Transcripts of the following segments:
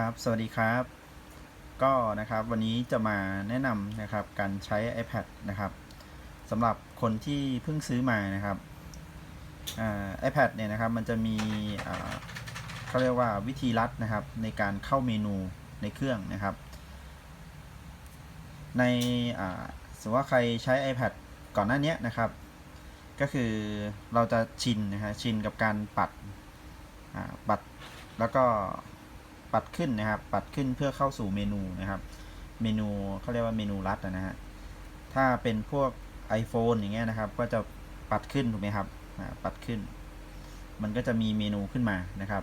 ครับ สวัสดีครับ ก็นะครับวันนี้จะมาแนะนำนะครับการใช้ iPad นะครับสำหรับคนที่เพิ่งซื้อมานะครับไอ่า iPad เนี่ยนะครับมันจะมีเขาเรียกว่าวิธีลัดนะครับในการเข้าเมนูในเครื่องนะครับ ในสมมติว่าใครใช้ iPad ก่อนหน้านี้นะครับ ก็คือเราจะชินนะฮะชินกับการปัดปัดแล้วก็ ปัดขึ้นนะครับ ปัดขึ้นเพื่อเข้าสู่เมนูนะครับ เมนูเขาเรียกว่าเมนูลัดนะฮะ ถ้าเป็นพวก iPhone อย่างเงี้ยนะครับ ก็จะปัดขึ้นถูกไหมครับ ปัดขึ้น มันก็จะมีเมนูขึ้นมานะครับ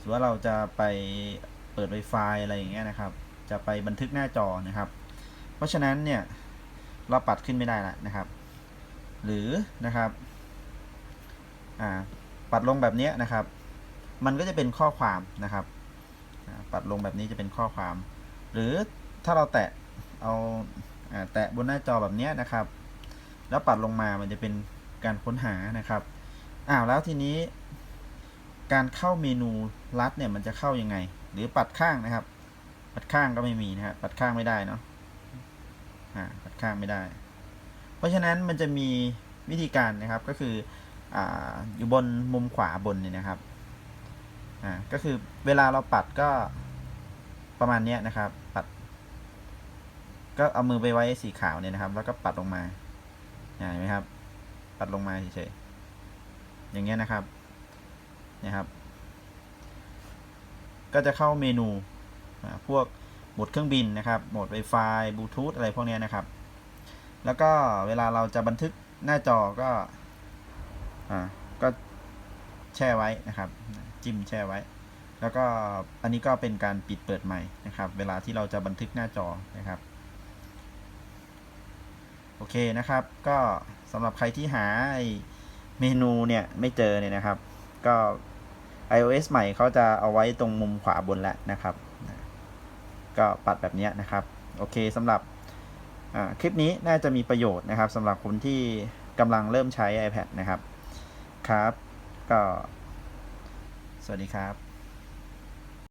สมมติว่าเราจะไปเปิด Wi-Fi อะไรอย่างเงี้ยนะครับ จะไปบันทึกหน้าจอนะครับ เพราะฉะนั้นเนี่ยเราปัดขึ้นไม่ได้ละนะครับ หรือนะครับปัดลงแบบเนี้ยนะครับ มันก็จะเป็นข้อความนะครับ ปัดลงแบบนี้จะเป็นข้อความ หรือถ้าเราแตะเอาแตะบนหน้าจอแบบนี้นะครับ แล้วปัดลงมามันจะเป็นการค้นหานะครับอ้าวแล้วทีนี้ การเข้าเมนูลัดเนี่ยมันจะเข้ายังไง หรือปัดข้างนะครับ ปัดข้างก็ไม่มีนะครับปัดข้างไม่ได้เนาะปัดข้างไม่ได้ เพราะฉะนั้นมันจะมีวิธีการนะครับก็คือออยู่บนมุมขวาบนเนี่ยนะครับ อ่าก็คือเวลาเราปัดก็ประมาณเนี้ยนะครับ ปัด ก็เอามือไปไว้สีขาวเนี่ยนะครับ แล้วก็ปัดลงมาเห็นไหมครับ ปัดลงมาเฉยๆอย่างเงี้ยนะครับนี่ยครับ ก็จะเข้าเมนูพวกโหมดเครื่องบินนะครับโหมด Wi-Fi บลูทูธอะไรพวกเนี้ยนะครับ แล้วก็เวลาเราจะบันทึกหน้าจอก็อ่าก็แช่ไว้นะครับ จิ้มแช่ไว้ แล้วก็อันนี้ก็เป็นการปิดเปิดใหม่นะครับ เวลาที่เราจะบันทึกหน้าจอนะครับโอเคนะครับ ก็สำหรับใครที่หาไอเมนูเนี่ยไม่เจอเนี่ยนะครับ ก็ iOS ใหม่เขาจะเอาไว้ตรงมุมขวาบนแล้วนะครับ ก็ปัดแบบนี้นะครับ โอเคสำหรับคลิปนี้น่าจะมีประโยชน์นะครับสำหรับคนที่กำลังเริ่มใช้ iPad นะครับ ครับ ก็ สวัสดีครับ